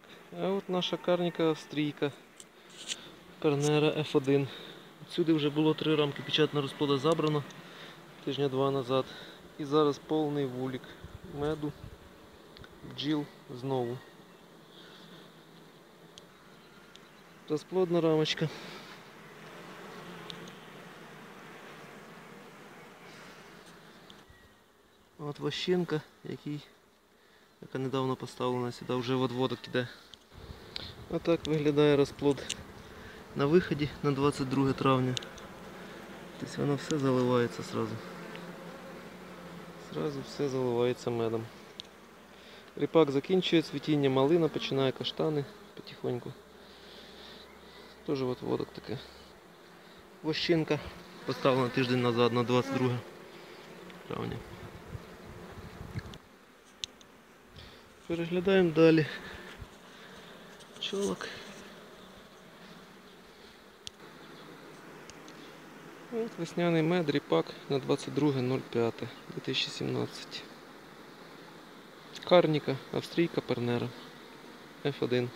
Так, а от наша карніка австрійка. Пернера F1. Сюди вже було три рамки печатна розплода забрано тижня два назад. І зараз повний вулік меду, бджіл знову. Розплодна рамочка. От вощинка, який, яка недавно поставлена сюди, вже в одводок іде. Отак виглядає розплод на виході на 22 травня. Тобто воно все заливається сразу. Сразу все заливається медом. Ріпак закінчує цвітіння, малина починає каштани потихоньку. Теж от водок таке. Вощинка поставлена тиждень назад на 22 травня. Переглядаємо далі. Пчолок. От весняний мед, ріпак на 22.05.2017. Карніка, австрійка Пернера. F1.